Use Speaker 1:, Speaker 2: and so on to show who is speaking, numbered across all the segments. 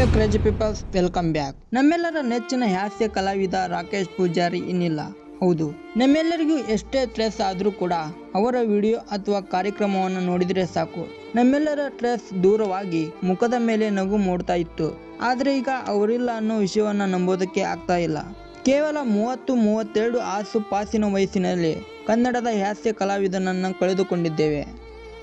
Speaker 1: Hello crazy peoples welcome back ನಮ್ಮೆಲ್ಲರ ನೆಚ್ಚಿನ ಹಾಸ್ಯ ಕಲಾವಿದ ರಾಕೇಶ್ ಪೂಜಾರಿ ಇನ್ನಿಲ್ಲ. ಹೌದು, ನಮ್ಮೆಲ್ಲರಿಗೂ ಎಷ್ಟೇ ಸ್ಟ್ರೆಸ್ ಆದರೂ ಕೂಡ ಅವರ ವಿಡಿಯೋ ಅಥವಾ ಕಾರ್ಯಕ್ರಮವನ್ನು ನೋಡಿದರೆ ಸಾಕು. ನಮ್ಮೆಲ್ಲರ ಸ್ಟ್ರೆಸ್ ದೂರವಾಗಿ ಮುಖದ ಮೇಲೆ ನಗು ಮೂಡ್ತಾ ಇತ್ತು. ಆದರೆ ಈಗ ಅವರಿಲ್ಲ ಅನ್ನೋ ವಿಷಯವನ್ನು ನಂಬೋದಕ್ಕೆ ಆಗ್ತಾ ಇಲ್ಲ. ಕೇವಲ ಮೂವತ್ತು ಮೂವತ್ತೆರಡು ಆಸುಪಾಸಿನ ವಯಸ್ಸಿನಲ್ಲಿ ಕನ್ನಡದ ಹಾಸ್ಯ ಕಲಾವಿದನನ್ನು ಕಳೆದುಕೊಂಡಿದ್ದೇವೆ.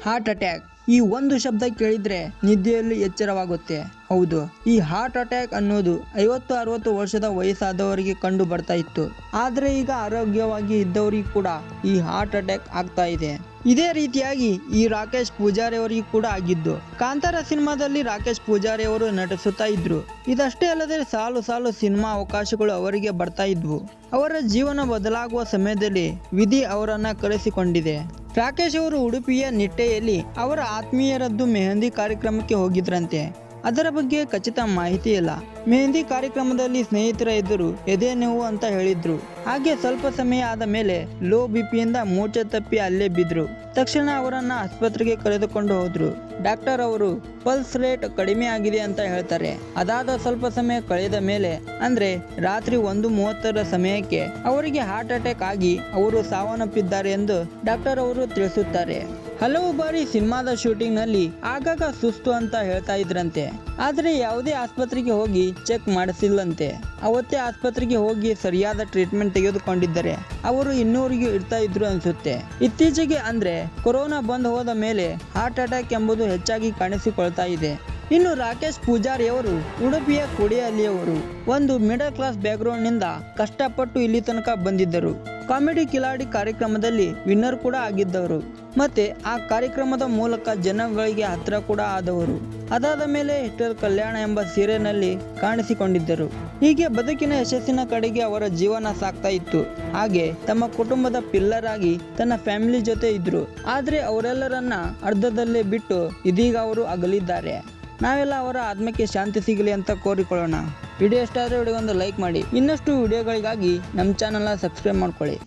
Speaker 1: ಹಾರ್ಟ್ ಅಟ್ಯಾಕ್ ಈ ಒಂದು ಶಬ್ದ ಕೇಳಿದ್ರೆ ನಿದ್ದೆಯಲ್ಲಿ ಎಚ್ಚರವಾಗುತ್ತೆ. ಹೌದು, ಈ ಹಾರ್ಟ್ ಅಟ್ಯಾಕ್ ಅನ್ನೋದು ಐವತ್ತು ಅರವತ್ತು ವರ್ಷದ ವಯಸ್ಸಾದವರಿಗೆ ಕಂಡು ಬರ್ತಾ ಇತ್ತು. ಆದರೆ ಈಗ ಆರೋಗ್ಯವಾಗಿ ಇದ್ದವರಿಗೆ ಕೂಡ ಈ ಹಾರ್ಟ್ ಅಟ್ಯಾಕ್ ಆಗ್ತಾ ಇದೆ. ಇದೇ ರೀತಿಯಾಗಿ ಈ ರಾಕೇಶ್ ಪೂಜಾರಿ ಅವರಿಗೆ ಕೂಡ ಆಗಿದ್ದು, ಕಾಂತಾರ ಸಿನಿಮಾದಲ್ಲಿ ರಾಕೇಶ್ ಪೂಜಾರಿ ಅವರು ನಟಿಸುತ್ತಾ ಇದ್ರು. ಇದಷ್ಟೇ ಅಲ್ಲದೆ ಸಾಲು ಸಾಲು ಸಿನಿಮಾ ಅವಕಾಶಗಳು ಅವರಿಗೆ ಬರ್ತಾ ಇದ್ವು. ಅವರ ಜೀವನ ಬದಲಾಗುವ ಸಮಯದಲ್ಲಿ ವಿಧಿ ಅವರನ್ನ ಕರೆಸಿಕೊಂಡಿದೆ. ರಾಕೇಶ್ ಅವರು ಉಡುಪಿಯ ನಿಟ್ಟೆಯಲ್ಲಿ ಅವರ ಆತ್ಮೀಯರದ್ದು ಮೆಹಂದಿ ಕಾರ್ಯಕ್ರಮಕ್ಕೆ ಹೋಗಿದ್ರಂತೆ. ಅದರ ಬಗ್ಗೆ ಖಚಿತ ಮಾಹಿತಿ ಇಲ್ಲ. ಮೆಹಂದಿ ಕಾರ್ಯಕ್ರಮದಲ್ಲಿ ಸ್ನೇಹಿತರ ಎದುರು ಎದೆ ನೋವು ಅಂತ ಹೇಳಿದ್ರು. ಹಾಗೆ ಸ್ವಲ್ಪ ಸಮಯ ಆದ ಮೇಲೆ ಲೋ ಬಿಪಿಯಿಂದ ಮೂರ್ಛೆ ತಪ್ಪಿ ಅಲ್ಲೇ ಬಿದ್ರು. ತಕ್ಷಣ ಅವರನ್ನ ಆಸ್ಪತ್ರೆಗೆ ಕರೆದುಕೊಂಡು ಹೋದ್ರು. ಡಾಕ್ಟರ್ ಅವರು, ಪಲ್ಸ್ ರೇಟ್ ಕಡಿಮೆ ಆಗಿದೆ ಅಂತ ಹೇಳ್ತಾರೆ. ಅದಾದ ಸ್ವಲ್ಪ ಸಮಯ ಕಳೆದ ಮೇಲೆ, ಅಂದ್ರೆ ರಾತ್ರಿ ಒಂದು ಮೂವತ್ತರ ಸಮಯಕ್ಕೆ ಅವರಿಗೆ ಹಾರ್ಟ್ ಅಟ್ಯಾಕ್ ಆಗಿ ಅವರು ಸಾವನ್ನಪ್ಪಿದ್ದಾರೆ ಎಂದು ಡಾಕ್ಟರ್ ಅವರು ತಿಳಿಸುತ್ತಾರೆ. ಹಲವು ಬಾರಿ ಸಿನಿಮಾದ ಶೂಟಿಂಗ್ನಲ್ಲಿ ಆಗಾಗ ಸುಸ್ತು ಅಂತ ಹೇಳ್ತಾ ಇದ್ರಂತೆ. ಆದ್ರೆ ಯಾವುದೇ ಆಸ್ಪತ್ರೆಗೆ ಹೋಗಿ ಚೆಕ್ ಮಾಡಿಸಿಲ್ಲಂತೆ. ಅವತ್ತೇ ಆಸ್ಪತ್ರೆಗೆ ಹೋಗಿ ಸರಿಯಾದ ಟ್ರೀಟ್ಮೆಂಟ್ ತೆಗೆದುಕೊಂಡಿದ್ದರೆ ಅವರು ಇನ್ನೂರಿಗೂ ಇರ್ತಾ ಇದ್ರು ಅನ್ಸುತ್ತೆ. ಇತ್ತೀಚೆಗೆ ಅಂದ್ರೆ ಕೊರೋನಾ ಬಂದ್ ಹೋದ ಮೇಲೆ ಹಾರ್ಟ್ ಅಟ್ಯಾಕ್ ಎಂಬುದು ಹೆಚ್ಚಾಗಿ ಕಾಣಿಸಿಕೊಳ್ತಾ ಇದೆ. ಇನ್ನು ರಾಕೇಶ್ ಪೂಜಾರಿ ಅವರು ಉಡುಪಿಯ ಕುಡಿಯಲ್ಲಿಯವರು ಒಂದು ಮಿಡಲ್ ಕ್ಲಾಸ್ ಬ್ಯಾಕ್ಗ್ರೌಂಡ್ನಿಂದ ಕಷ್ಟಪಟ್ಟು ಇಲ್ಲಿ ತನಕ ಬಂದಿದ್ದರು. ಕಾಮಿಡಿ ಕಿಲಾಡಿ ಕಾರ್ಯಕ್ರಮದಲ್ಲಿ ವಿನ್ನರ್ ಕೂಡ ಆಗಿದ್ದವರು. ಮತ್ತೆ ಆ ಕಾರ್ಯಕ್ರಮದ ಮೂಲಕ ಜನಗಳಿಗೆ ಹತ್ರ ಕೂಡ ಆದವರು. ಅದಾದ ಮೇಲೆ ಹಿಟ್ಟರ್ ಕಲ್ಯಾಣ ಎಂಬ ಸೀರೆನಲ್ಲಿ ಕಾಣಿಸಿಕೊಂಡಿದ್ದರು. ಹೀಗೆ ಬದುಕಿನ ಯಶಸ್ಸಿನ ಕಡೆಗೆ ಅವರ ಜೀವನ ಸಾಕ್ತಾ ಇತ್ತು. ಹಾಗೆ ತಮ್ಮ ಕುಟುಂಬದ ಪಿಲ್ಲರ್ ಆಗಿ ತನ್ನ ಫ್ಯಾಮಿಲಿ ಜೊತೆ ಇದ್ರು. ಆದ್ರೆ ಅವರೆಲ್ಲರನ್ನ ಅರ್ಧದಲ್ಲೇ ಬಿಟ್ಟು ಇದೀಗ ಅವರು ಅಗಲಿದ್ದಾರೆ. ನಾವೆಲ್ಲ ಅವರ ಆತ್ಮಕ್ಕೆ ಶಾಂತಿ ಸಿಗಲಿ ಅಂತ ಕೋರಿಕೊಳ್ಳೋಣ. ವಿಡಿಯೋ ಇಷ್ಟ ಆದರೆ ವಿಡಿಯೋಗೊಂದು ಲೈಕ್ ಮಾಡಿ. ಇನ್ನಷ್ಟು ವಿಡಿಯೋಗಳಿಗಾಗಿ ನಮ್ಮ ಚಾನಲ್ನ ಸಬ್ಸ್ಕ್ರೈಬ್ ಮಾಡ್ಕೊಳ್ಳಿ.